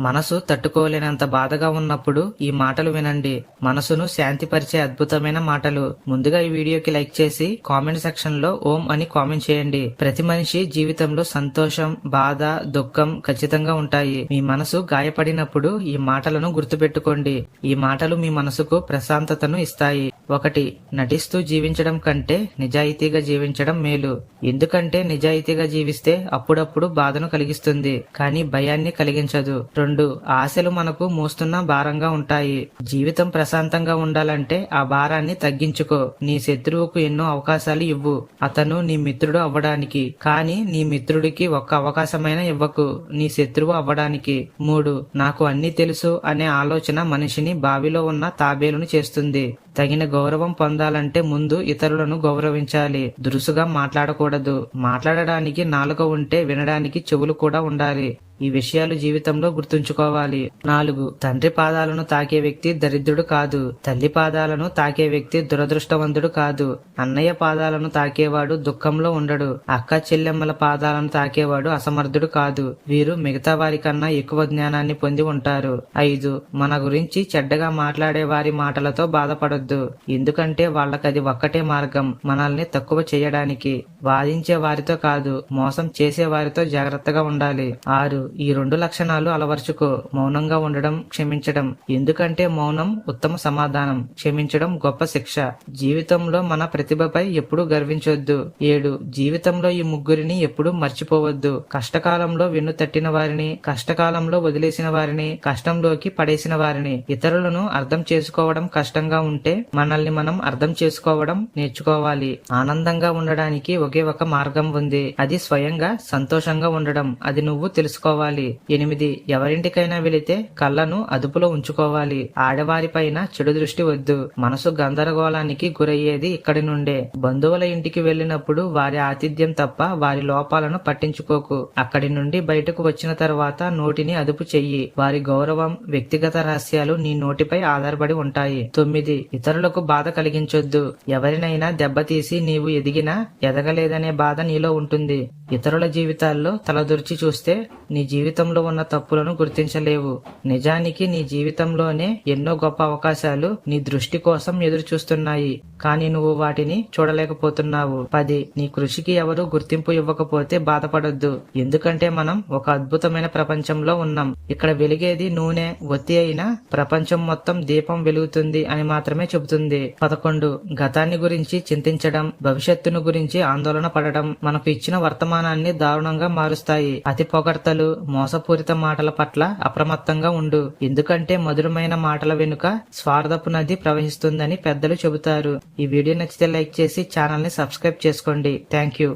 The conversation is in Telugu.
మనసు తట్టుకోలేనంత బాధగా ఉన్నప్పుడు ఈ మాటలు వినండి. మనసును శాంతిపరిచే అద్భుతమైన మాటలు. ముందుగా ఈ వీడియోకి లైక్ చేసి కామెంట్ సెక్షన్లో ఓం అని కామెంట్ చేయండి. ప్రతి మనిషి జీవితంలో సంతోషం బాధ దుఃఖం ఖచ్చితంగా ఉంటాయి. మీ మనసు గాయపడినప్పుడు ఈ మాటలను గుర్తుపెట్టుకోండి. ఈ మాటలు మీ మనసుకు ప్రశాంతతను ఇస్తాయి. ఒకటి నటిస్తూ జీవించడం కంటే నిజాయితీగా జీవించడం మేలు. ఎందుకంటే నిజాయితీగా జీవిస్తే అప్పుడప్పుడు బాధను కలిగిస్తుంది కానీ భయాన్ని కలిగించదు. రెండు ఆశలు మనకు మోస్తున్న భారంగా ఉంటాయి. జీవితం ప్రశాంతంగా ఉండాలంటే ఆ భారాన్ని తగ్గించుకో. నీ శత్రువుకు ఎన్నో అవకాశాలు ఇవ్వు. అతను నీ మిత్రుడు అవ్వడానికి కానీ నీ మిత్రుడికి ఒక్క అవకాశమైనా ఇవ్వకు. నీ శత్రువు అవ్వడానికి. మూడు నాకు అన్ని తెలుసు అనే ఆలోచన మనిషిని బావిలో ఉన్న తాబేలును చేస్తుంది. తగిన గౌరవం పొందాలంటే ముందు ఇతరులను గౌరవించాలి. దురుసుగా మాట్లాడకూడదు. మాట్లాడడానికి నాలుక ఉంటే వినడానికి చెవులు కూడా ఉండాలి. ఈ విషయాలు జీవితంలో గుర్తుంచుకోవాలి. నాలుగు. తండ్రి పాదాలను తాకే వ్యక్తి దరిద్రుడు కాదు. తల్లి పాదాలను తాకే వ్యక్తి దురదృష్టవంతుడు కాదు. అన్నయ్య పాదాలను తాకేవాడు దుఃఖంలో ఉండడు. అక్క చెల్లెమ్మల పాదాలను తాకేవాడు అసమర్థుడు కాదు. వీరు మిగతా వారి కన్నా ఎక్కువ జ్ఞానాన్ని పొంది ఉంటారు. ఐదు. మన గురించి చెడ్డగా మాట్లాడే వారి మాటలతో బాధపడొద్దు. ఎందుకంటే వాళ్ళకది ఒక్కటే మార్గం. మనల్ని తక్కువ చేయడానికి. వాదించే వారితో కాదు. మోసం చేసే వారితో జాగ్రత్తగా ఉండాలి. ఆరు. ఈ రెండు లక్షణాలు అలవర్చుకో. మౌనంగా ఉండడం క్షమించడం. ఎందుకంటే మౌనం ఉత్తమ సమాధానం. క్షమించడం గొప్ప శిక్ష. జీవితంలో మన ప్రతిభపై ఎప్పుడూ గర్వించొద్దు. ఏడు. జీవితంలో ఈ ముగ్గురిని ఎప్పుడూ మర్చిపోవద్దు. కష్టకాలంలో వెన్ను తట్టిన వారిని కష్టకాలంలో వదిలేసిన వారిని కష్టంలోకి పడేసిన వారిని. ఇతరులను అర్థం చేసుకోవడం కష్టంగా ఉంటే మనల్ని మనం అర్థం చేసుకోవడం నేర్చుకోవాలి. ఆనందంగా ఉండడానికి ఒకే ఒక మార్గం ఉంది. అది స్వయంగా సంతోషంగా ఉండడం. అది నువ్వు తెలుసుకోవాలి. ఎనిమిది ఎవరింటికైనా వెళితే కళ్ళను అదుపులో ఉంచుకోవాలి. ఆడవారిపైన చెడు దృష్టి వద్దు. మనసు గందరగోళానికి గురయ్యేది ఇక్కడి నుండే. బంధువుల ఇంటికి వెళ్ళినప్పుడు వారి ఆతిథ్యం తప్ప వారి లోపాలను పట్టించుకోకు. అక్కడి నుండి బయటకు వచ్చిన తర్వాత నోటిని అదుపు చెయ్యి. వారి గౌరవం వ్యక్తిగత రహస్యాలు నీ నోటిపై ఆధారపడి ఉంటాయి. తొమ్మిది ఇతరులకు బాధ కలిగించొద్దు. ఎవరినైనా దెబ్బతీసి నీవు ఎదిగినా ఎదగలేదనే బాధ నీలో ఉంటుంది. ఇతరుల జీవితాల్లో తలదొరిచి చూస్తే నీ జీవితంలో ఉన్న తప్పులను గుర్తించలేవు. నిజానికి నీ జీవితంలోనే ఎన్నో గొప్ప అవకాశాలు నీ దృష్టి కోసం ఎదురు చూస్తున్నాయి కానీ నువ్వు వాటిని చూడలేకపోతున్నావు. పది నీ కృషికి ఎవరు గుర్తింపు ఇవ్వకపోతే బాధపడొద్దు. ఎందుకంటే మనం ఒక అద్భుతమైన ప్రపంచంలో ఉన్నాం. ఇక్కడ వెలిగేది నూనె ఒత్తి అయినా ప్రపంచం మొత్తం దీపం వెలుగుతుంది అని మాత్రమే చెబుతుంది. పదకొండు గతాన్ని గురించి చింతించడం భవిష్యత్తును గురించి ఆందోళన పడడం మనకు ఇచ్చిన వర్తమానాన్ని దారుణంగా మారుస్తాయి. అతి పొగడ్తలు మోసపూరిత మాటల పట్ల అప్రమత్తంగా ఉండు. ఎందుకంటే మధురమైన మాటల వెనుక స్వార్థపు నది ప్రవహిస్తుందని పెద్దలు చెబుతారు. ఈ వీడియో నచ్చితే లైక్ చేసి ఛానల్ని సబ్స్క్రైబ్ చేసుకోండి. Thank you.